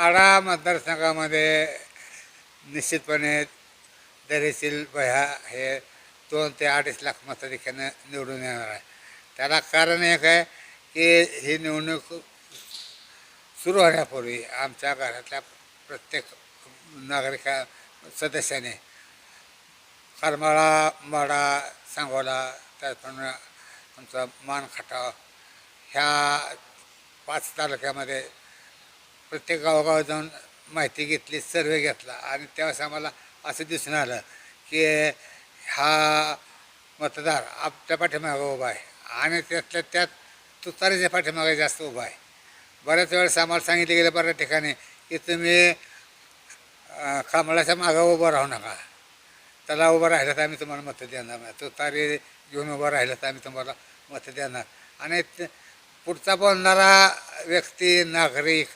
माढा मतदारसंघामध्ये निश्चितपणे दरेशील बह्या हे दोन ते अडीच लाख मताधिक्यानं निवडून येणार आहे. त्याला कारण एक आहे की ही निवडणूक सुरू होण्यापूर्वी आमच्या घरातल्या प्रत्येक नागरिका सदस्याने करमाळा माडा सांगोला त्याचप्रमाणे आमचा मानखटाव ह्या पाच तालुक्यामध्ये प्रत्येक गावोगाव जाऊन माहिती घेतली सर्वे घेतला आणि त्यावेळेस आम्हाला असं दिसून आलं की हा मतदार आपल्या पाठीमागं उभा आहे आणि त्यातल्या त्यात तुतारीच्या पाठीमागे जास्त उभा आहे. बऱ्याच वेळेस आम्हाला सांगितलं गेलं बऱ्याच ठिकाणी की तुम्ही अं, कमळाच्या मागं उभं राहू नका. त्याला उभं राहिलं तर आम्ही तुम्हाला मतं देणार नाही. तुतारी घेऊन उभं राहिलं तर आम्ही तुम्हाला मतं देणार. आणि पुढचा बोलणारा व्यक्ती नागरिक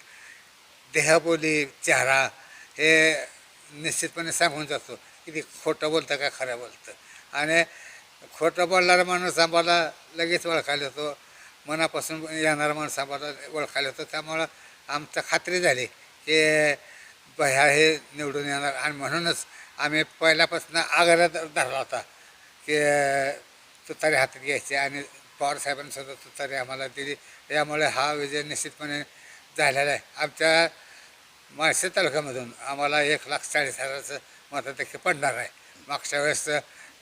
देहबोली चेहरा हे निश्चितपणे सांगून जातो. की ते खोटं बोलतं का खरं बोलतं. आणि खोटं बोलणारा माणूस आम्हाला लगेच ओळखायला होतो मनापासून येणारा माणूस आम्हाला ओळखायला होतो त्यामुळं आमचं खात्री झाली की बह्या हे निवडून येणार. आणि म्हणूनच आम्ही पहिल्यापासून आग्रह धरला होता की तुतारी हातात घ्यायची आणि पवार तुतारी आम्हाला दिली. त्यामुळे हा विजय निश्चितपणे झालेला आहे. आमच्या माळशे तालुक्यामधून आम्हाला एक लाख चाळीस हजाराचं मताधिक्य पडणार आहे. मागच्या वेळेस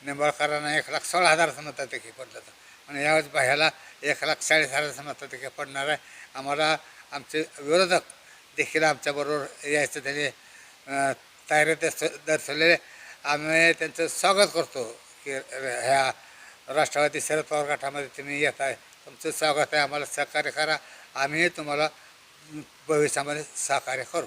निंबाळकरांना एक लाख सोळा हजाराचं मताधिक्य पडलं होतं. आणि यावेळेस बाह्याला एक लाख चाळीस हजाराचं मतादेखील पडणार आहे. आम्हाला आमचे विरोधक देखील आमच्याबरोबर यायचं त्यांनी तयारी दर्श दर्शवलेले आम्ही त्यांचं स्वागत करतो की ह्या राष्ट्रवादी शरद पवार गटामध्ये तुम्ही येत आहे. तुमचं स्वागत आहे. आम्हाला सहकार्य करा. आम्ही तुम्हाला भविष्यामध्ये सहकार्य करू.